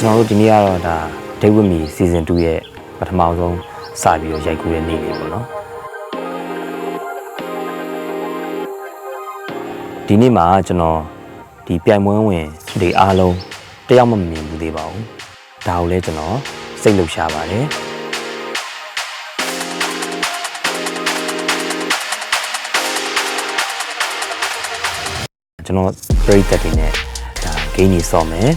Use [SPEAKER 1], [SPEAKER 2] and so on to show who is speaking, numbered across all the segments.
[SPEAKER 1] ကျွန်တော်တို့ဒီနေ့ကတော့ဒါ Day with me season 2ရဲ့ပထမဆုံးစပြီးတော့ရိုက်ကူးတဲ့နေ့လေးပေါ့နော်ဒီနေ့မှာကျွန်တော်ဒီပြိုင်ပွဲဝင်ဒီအားလုံးတယောက်မှမမြင်ဘူးသေးပါဘူးဒါကိုလည်းကျွန်တော်စိတ်လှုပ်ရှားပါတယ်ကျွန်တော်ပြိသက်တွေနဲ့ဒါဂိမ်းကြီးစော့မယ်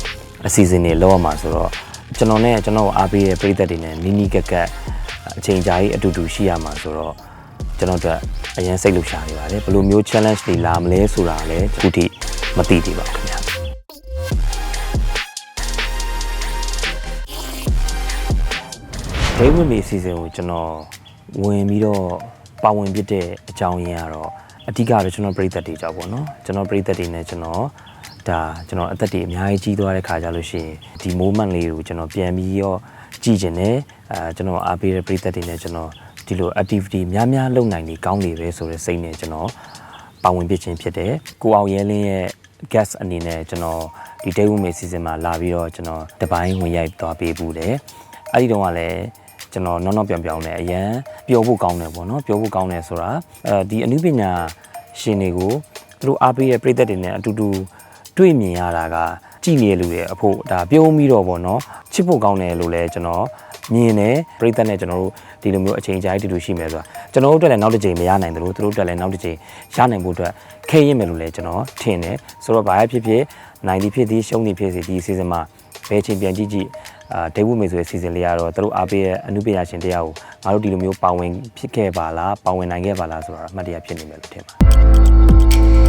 [SPEAKER 1] အစီအစဉ်တွေလောက်ရမှာဆိုတော့ကျွန်တော်နဲ့ကျွန်တော်ကိုအားပေးတဲ့ပြိသက်တွေနဲ့နီးနီးကက်ကက်အချိန်ကြာကြီးအတူတူရှိရမှာဆိုတော့ကျွန်တော်တို့အရင်စိတ်လှုပ်ရှားနေပါတယ်ဘယ်လိုမျိုး challenge တွေလာမလဲဆိုတာလည်းအခုထိမသိသေးပါဘူးခင်ဗျာ Day with me အစီအစဉ်ကိုကျွန်တော်ဝင်ပြီးတော့ပါဝင်ပြတဲ့အကြောင်းရင်းကတော့အဓိကတော့ကျွန်တော်ပြည်သက်တွေကြောင့်ပေါ့နော်ကျွန်တော်ပြည်သက်တွေနဲ့ကျွန်တော် ဒါကျွန်တော်အသက်တွေအများကြီးကြီးသွားတဲ့ခါကြလို့ရှိရင်ဒီ moment လေးကိုကျွန်တော်ပြန်ပြီးတော့ကြည့်ကျင်တယ်အဲကျွန်တော်အားပေးတဲ့ပြည်သက်တွေနဲ့ကျွန်တော်ဒီလို activity များများလုပ်နိုင်နေကောင်းနေပဲဆိုတဲ့စိတ်နဲ့ကျွန်တော်ပါဝင်ပြခြင်းဖြစ်တယ်ကိုအောင်ရဲလင်းရဲ့ guest အနေနဲ့ကျွန်တော်ဒီ day with me season မှာလာပြီးတော့ကျွန်တော်တပိုင်းဝင်ရိုက်သွားပေးဘူးတယ်အဲ့ဒီတော့ကလည်းကျွန်တော်နောက်နောက်ပြောင်ပြောင်နဲ့အရန်ပျော်ဖို့ကောင်းတယ်ပေါ့နော်ပျော်ဖို့ကောင်းတယ်ဆိုတာအဲဒီအနုပညာရှင်တွေကိုသူတို့အားပေးတဲ့ပြည်သက်တွေနဲ့အတူတူ တွေ့မြင်ရတာကကြည်နေလူရဲ့အဖို့ဒါပြုံးပြီးတော့ပေါ့နော်ချစ်ဖို့ကောင်းတယ်လို့လည်းကျွန်တော်မြင်တယ်ပြည်သက်နဲ့ကျွန်တော်တို့ဒီလိုမျိုးအချိန်ကြာကြီးတူတူရှိမယ်ဆိုတာကျွန်တော်တို့အတွက်လည်းနောက်တစ်ချိန်မရနိုင်တယ်လို့သူတို့အတွက်လည်းနောက်တစ်ချိန်ရနိုင်ဖို့အတွက်ခဲရစ်မယ်လို့လည်းကျွန်တော်ထင်တယ်ဆိုတော့ဘာပဲဖြစ်ဖြစ်နိုင်ဒီဖြစ်သည်ရှုံးသည်ဖြစ်စီဒီ season မှာဘယ်ချိန်ပြန်ကြည့်ကြည့်အာဒေဝုမေဆိုတဲ့ season လေးကတော့သူတို့အားပေးရဲ့အမှုပညာရှင်တရားကိုငါတို့ဒီလိုမျိုးပါဝင်ဖြစ်ခဲ့ပါလားပါဝင်နိုင်ခဲ့ပါလားဆိုတာအမှတ်တရဖြစ်နေမယ်လို့ထင်ပါတယ်